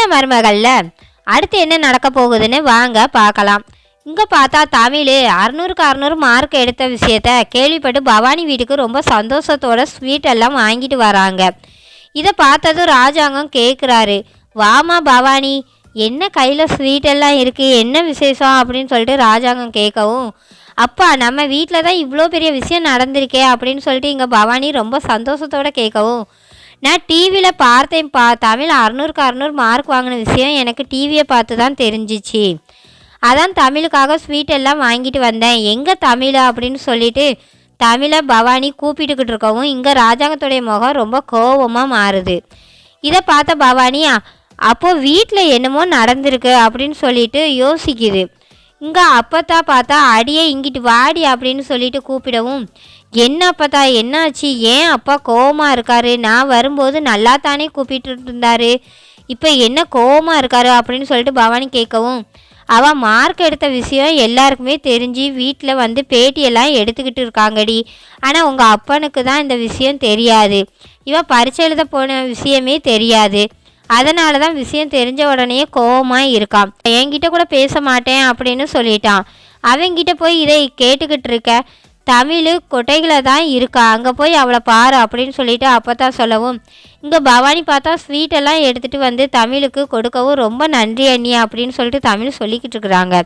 சின்ன மருமகளில்? அடுத்து என்ன நடக்க போகுதுன்னு வாங்க பார்க்கலாம். இங்கே பார்த்தா தமிழ் அறநூறுக்கு அறநூறு மார்க் எடுத்த விஷயத்த கேள்விப்பட்டு பவானி வீட்டுக்கு ரொம்ப சந்தோஷத்தோட ஸ்வீட் எல்லாம் வாங்கிட்டு வராங்க. இதை பார்த்ததும் ராஜாங்கம் கேட்குறாரு வாமா பவானி என்ன கையில் ஸ்வீட் எல்லாம் இருக்குது என்ன விசேஷம்? அப்படின்னு சொல்லிட்டு ராஜாங்கம் கேட்கவும் அப்பா நம்ம வீட்டில் தான் இவ்வளோ பெரிய விஷயம் நடந்திருக்கே அப்படின்னு சொல்லிட்டு இங்கே பவானி ரொம்ப சந்தோஷத்தோட கேட்கவும் நான் டிவியில் பார்த்தேன் பா. தமிழ் அறநூறுக்கு அறநூறு மார்க் வாங்கின விஷயம் எனக்கு டிவியை பார்த்து தான் தெரிஞ்சிச்சு. அதான் தமிழுக்காக ஸ்வீட் எல்லாம் வாங்கிட்டு வந்தேன். எங்கே தமிழ் அப்படின்னு சொல்லிட்டு தமிழை பவானி கூப்பிட்டுக்கிட்டு இருக்கவும் இங்கே ராஜாங்கத்துடைய முகம் ரொம்ப கோபமாக மாறுது. இதை பார்த்த பவானியா அப்போது வீட்டில் என்னமோ நடந்திருக்கு அப்படின்னு சொல்லிட்டு யோசிக்குது. இங்கே அப்பத்தா பார்த்தா அடியே இங்கிட்டு வாடி அப்படின்னு சொல்லிட்டு கூப்பிடவும் என்ன அப்பத்தா என்னாச்சு? ஏன் அப்பா கோவமாக இருக்காரு? நான் வரும்போது நல்லா தானே கூப்பிட்டு இருந்தாரு இப்போ என்ன கோவமாக இருக்காரு? அப்படின்னு சொல்லிட்டு பவானி கேட்கவும் அவள் மார்க் எடுத்த விஷயம் எல்லாருக்குமே தெரிஞ்சு வீட்டில் வந்து பேட்டியெல்லாம் எடுத்துக்கிட்டு இருக்காங்கடி. ஆனால் உங்கள் அப்பனுக்கு தான் இந்த விஷயம் தெரியாது. இவன் பரிச்சை எழுத போன விஷயமே தெரியாது. அதனால தான் விஷயம் தெரிஞ்ச உடனே கோவமாக இருக்கான். என்கிட்ட கூட பேச மாட்டேன் அப்படின்னு சொல்லிட்டான். அவங்கிட்ட போய் இதை கேட்டுக்கிட்டு இருக்க? தமிழ் கொட்டைகளை தான் இருக்கா? அங்கே போய் அவளை பாரு அப்படின்னு சொல்லிட்டு அப்போ தான் சொல்லவும் இங்கே பவானி பார்த்தா ஸ்வீட்டெல்லாம் எடுத்துகிட்டு வந்து தமிழுக்கு கொடுக்கவும் ரொம்ப நன்றி அண்ணி அப்படின்னு சொல்லிட்டு தமிழ் சொல்லிக்கிட்டு இருக்கிறாங்க.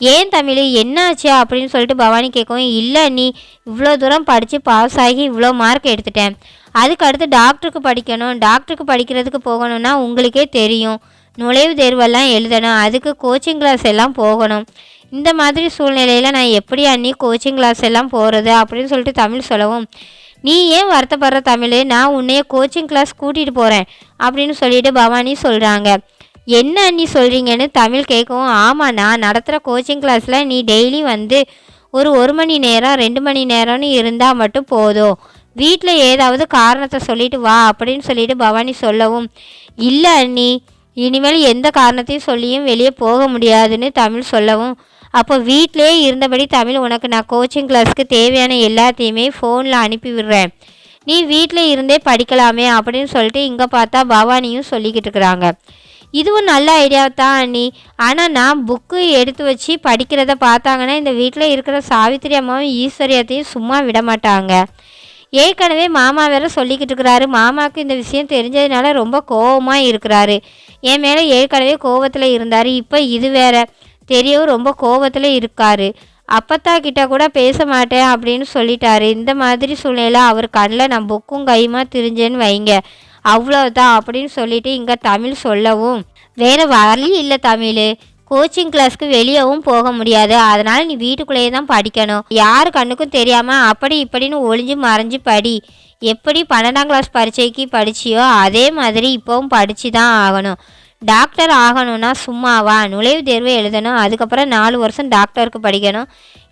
ஏன் தமிழ்? என்னாச்சு? அப்படின்னு சொல்லிட்டு பவானி கேட்கவும் இல்லை நீ இவ்வளோ தூரம் படித்து பாஸ் ஆகி இவ்வளோ மார்க் எடுத்துட்டேன். அதுக்கு அடுத்து டாக்டருக்கு படிக்கணும். டாக்டருக்கு படிக்கிறதுக்கு போகணும்னா உங்களுக்கே தெரியும். நுழைவு தேர்வெல்லாம் எழுதணும். அதுக்கு கோச்சிங் கிளாஸ் எல்லாம் போகணும். இந்த மாதிரி சூழ்நிலையில் நான் எப்படி அண்ணி கோச்சிங் கிளாஸ் எல்லாம் போகிறது அப்படின்னு சொல்லிட்டு தமிழ் சொல்லவும். நீ ஏன் வருத்தப்படுற தமிழ்? நான் உன்னைய கோச்சிங் கிளாஸ் கூட்டிகிட்டு போகிறேன் அப்படின்னு சொல்லிட்டு பவானி சொல்கிறாங்க என்ன அண்ணி சொல்கிறீங்கன்னு தமிழ் கேட்கவும் ஆமாம் நான் நடத்துகிற கோச்சிங் கிளாஸில் நீ டெய்லி வந்து ஒரு ஒரு மணி நேரம் ரெண்டு மணி நேரம்னு இருந்தால் மட்டும் போதும். வீட்டில் ஏதாவது காரணத்தை சொல்லிட்டு வா அப்படின்னு சொல்லிட்டு பவானி சொல்லவும். இல்லை அண்ணி இனிமேல் எந்த காரணத்தையும் சொல்லியும் வெளியே போக முடியாதுன்னு தமிழ் சொல்லவும். அப்போ வீட்டிலே இருந்தபடி தமிழ் உனக்கு நான் கோச்சிங் கிளாஸ்க்கு தேவையான எல்லாத்தையுமே ஃபோனில் அனுப்பி விடுறேன். நீ வீட்டில் இருந்தே படிக்கலாமே அப்படின்னு சொல்லிட்டு இங்கே பார்த்தா பவானியும் சொல்லிக்கிட்டு இருக்கிறாங்க. இதுவும் நல்ல ஐடியா தான் அண்ணி. ஆனால் நான் புக்கு எடுத்து வச்சு படிக்கிறத பார்த்தாங்கன்னா இந்த வீட்டில் இருக்கிற சாவித்திரி அம்மாவும் ஈஸ்வரியத்தையும் சும்மா விட மாட்டாங்க. ஏற்கனவே மாமா வேற சொல்லிக்கிட்டு இருக்கிறாரு. மாமாவுக்கு இந்த விஷயம் தெரிஞ்சதுனால ரொம்ப கோபமாக இருக்கிறாரு. என் மேலே ஏற்கனவே கோபத்தில் இருந்தார். இப்போ இது வேற. தெரியவும் ரொம்ப கோபத்தில் இருக்காரு. அப்பத்தா கிட்ட கூட பேச மாட்டேன் அப்படின்னு சொல்லிட்டாரு. இந்த மாதிரி சூழ்நிலை அவர் கண்ணில் நான் புக்கும் கையுமா திரிஞ்சேன்னு வைங்க. அவ்வளோதான் அப்படின்னு சொல்லிட்டு இங்கே தமிழ் சொல்லவும். வேறு வழி இல்லை தமிழ். கோச்சிங் கிளாஸ்க்கு வெளியவும் போக முடியாது. அதனால் நீ வீட்டுக்குள்ளேயே தான் படிக்கணும். யார் கண்ணுக்கும் தெரியாமல் அப்படி இப்படின்னு ஒளிஞ்சு மறைஞ்சு படி. எப்படி பன்னெண்டாம் கிளாஸ் பரீட்சைக்கு படிச்சியோ அதே மாதிரி இப்போவும் படித்து தான் ஆகணும். டாக்டர் ஆகணும்னா சும்மாவா? நுழைவு தேர்வு எழுதணும். அதுக்கப்புறம் நாலு வருஷம் டாக்டருக்கு படிக்கணும்.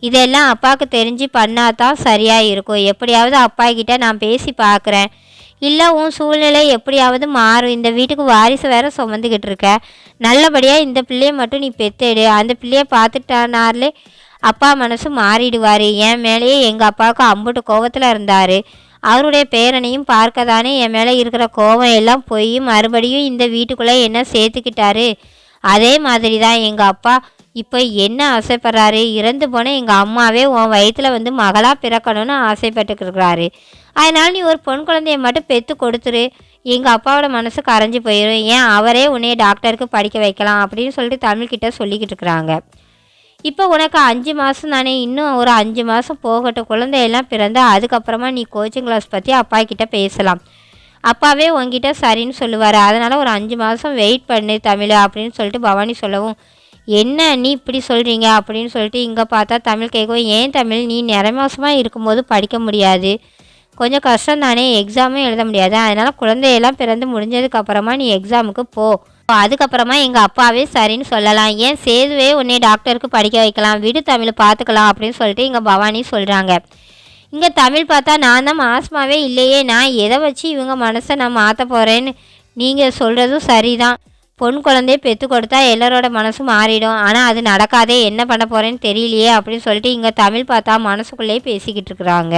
இதெல்லாம் அப்பாவுக்கு தெரிஞ்சு பண்ணாதான் சரியாக இருக்கும். எப்படியாவது அப்பா கிட்ட நான் பேசி பார்க்குறேன். இல்லை உன் சூழ்நிலை எப்படியாவது மாறும். இந்த வீட்டுக்கு வாரிசு வேற சுமந்துக்கிட்டு இருக்க. நல்லபடியாக இந்த பிள்ளையை மட்டும் நீ பெத்தேடு. அந்த பிள்ளையை பார்த்துட்டானார்லே அப்பா மனசு மாறிடுவார். என் மேலேயே எங்கள் அப்பாவுக்கு அம்புட்டு கோவத்தில் இருந்தார். அவருடைய பேரனையும் பார்க்க தானே என் மேலே இருக்கிற கோபம் எல்லாம் போய் மறுபடியும் இந்த வீட்டுக்குள்ளே என்ன சேர்த்துக்கிட்டாரு? அதே மாதிரி தான் எங்கள் அப்பா இப்போ என்ன ஆசைப்படுறாரு? இறந்து போன எங்கள் அம்மாவே உன் வயிற்றில் வந்து மகளாக பிறக்கணும்னு ஆசைப்பட்டுக்கிறாரு அதனால் நீ ஒரு பொன் குழந்தைய மட்டும் பெற்று கொடுத்துரு. எங்கள் அப்பாவோட மனசு கரைஞ்சி போயிடும் ஏன் அவரே உன்னைய டாக்டருக்கு படிக்க வைக்கலாம் அப்படின்னு சொல்லிட்டு தமிழ்கிட்ட சொல்லிக்கிட்டு இருக்கிறாங்க. இப்போ உனக்கு அஞ்சு மாதம் தானே. இன்னும் ஒரு அஞ்சு மாதம் போகட்டும். குழந்தையெல்லாம் பிறந்து அதுக்கப்புறமா நீ கோச்சிங் கிளாஸ் பற்றி அப்பா கிட்ட பேசலாம். அப்பாவே உங்ககிட்ட சரின்னு சொல்லுவார். அதனால் ஒரு அஞ்சு மாதம் வெயிட் பண்ணு தமிழ் அப்படின்னு சொல்லிட்டு பவானி சொல்லவும் என்ன நீ இப்படி சொல்கிறீங்க அப்படின்னு சொல்லிட்டு இங்கே பார்த்தா தமிழ் கேட்கவும் ஏன் தமிழ்? நீ நிறை மாதமாக இருக்கும்போது படிக்க முடியாது. கொஞ்சம் கஷ்டம் தானே எக்ஸாமும் எழுத முடியாது. அதனால் குழந்தையெல்லாம் பிறந்து முடிஞ்சதுக்கப்புறமா நீ எக்ஸாமுக்கு போ. அதுக்கப்புறமா எங்கள் அப்பாவே சரின்னு சொல்லலாம். ஏன் சேதுவே உன்னை டாக்டருக்கு படிக்க வைக்கலாம். விடு தமிழ் பார்த்துக்கலாம் அப்படின்னு சொல்லிட்டு இங்கே பவானி சொல்கிறாங்க இங்கே தமிழ் பார்த்தா நான் தான் மாசமாவே இல்லையே. நான் எதை வச்சு இவங்க மனசை நான் மாற்ற போகிறேன்னு நீங்கள் சொல்கிறதும் சரிதான். பொன் குழந்தைய பெற்று கொடுத்தா எல்லாரோட மனசும் மாறிடும். ஆனால் அது நடக்காதே என்ன பண்ண போகிறேன்னு தெரியலையே அப்படின்னு சொல்லிட்டு இங்கே தமிழ் பார்த்தா மனசுக்குள்ளேயே பேசிக்கிட்டு இருக்கிறாங்க.